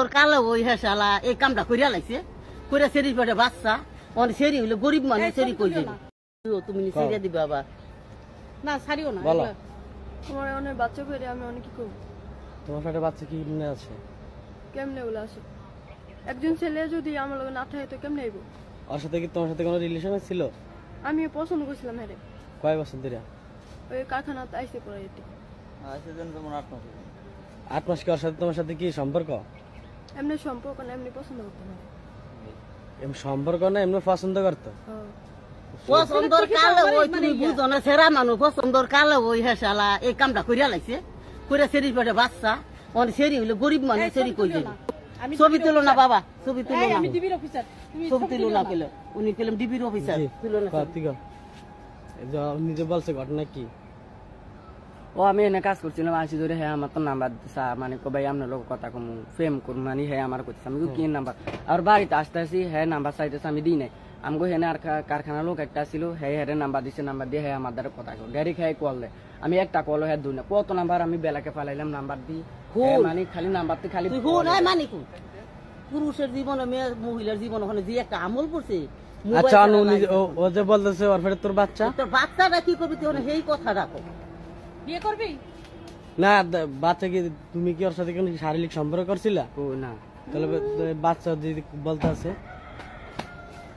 পছন্দর কালো ওই হেসালা এই কামটা করিয়া লাইছে। কইরা সেরি পেটে বাচ্চা অনেক সেরি হইলে গরিব মানুষ সেরি কইছে। তুলো তুমি সেরিয়া দিবা আবার। না ছাড়িও না বলো। তোমার অনেক বাচ্চা করে আমি অনেক কি করব তোমার পেটে বাচ্চা কি মনে আছে? কেমনে ওগুলো আসে একজন ছেলে যদি আমার লগে না থাকে তো কেমনে আইব? ওর সাথে কি তোমার সাথে কোনো রিলেশন ছিল? আমি পছন্দ করছিলাম হ্যাঁ রে। কয় বছর ধরে? ওই কারখানাতে আইসে পড়ে এটি আট মাস কি ওর সাথে তোমার সাথে কি সম্পর্ক? এমনি সম্পর্ক না এমনি পছন্দ না এমনি সম্পর্ক না এমনি পছন্দ করতো হ্যাঁ। পছন্দর কালো ওই তুমি বুঝো না সেরা মানুষ পছন্দর কালো ওই হেসালা এই কামটা করিয়া লাইছে কইরা সেরি পেটে বাচ্চা অনেক সেরি হইলে গরিব মানুষ সেরি ছবি তুলো না। ছবি তুলো না বাবা ছবি তুলো না আমি ডিবির অফিসার তুমি ছবি তুলো না। পেলে উনি পেলাম ডিবির অফিসার। তুলো না। নিজে বলছে ঘটনা কি ও আমি এনে কাজ করছিলাম আসি ধরে হ্যাঁ আমার তো নাম্বার দিছা মানে কো ভাই আপনার লোক কথা কম ফেম করুন মানে হ্যাঁ আমার করতেছে আমি কি নাম্বার আর বাড়িতে আসতে আসি হ্যাঁ নাম্বার চাইতেছে আমি দিই নাই। আমগো হেনে আর কা- কারখানার লোক একটা ছিল হ্যাঁ হ্যাঁ নাম্বার দিছে নাম্বার দিয়ে হ্যাঁ আমার দ্বারা কথা কো ডাইরেক্ট হ্যাঁ কল দেয়। আমি একটা কল হ্যাঁ দুই না কত নাম্বার আমি বেলাকে ফালাইলাম নাম্বার দিই মানে খালি নাম্বার তো খালি মানি পুরুষের জীবনে মেয়ে মহিলার জীবনে ওখানে যে একটা আমল করছে আচ্ছা ও- যে বলতেছে ওর পেটে তোর বাচ্চা? তোর বাচ্চাটা কি করবি তুই ওখানে সেই কথা রাখো বিয়ে করবি? না বাচ্চা কি তুমি কি ওর সাথে কোনো শারীরিক সম্পর্ক করছিলা? ও না। তাহলে বাচ্চা যদি বলতে আছে।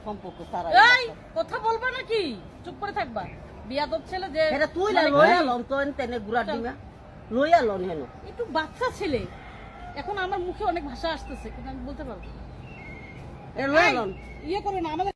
সম্পর্ক তারা এই কথা বলবা নাকি? চুপ করে থাকবা। বিয়াদব ছেলে যে এটা তুই না লইয়া লন তো তেনে গুড়া ডিমা। লইয়া লন হেন। একটু বাচ্চা ছেলে। এখন আমার মুখে অনেক ভাষা আসতেছে কিন্তু আমি বলতে পারব লন। ইয়ে করবে না আমাদের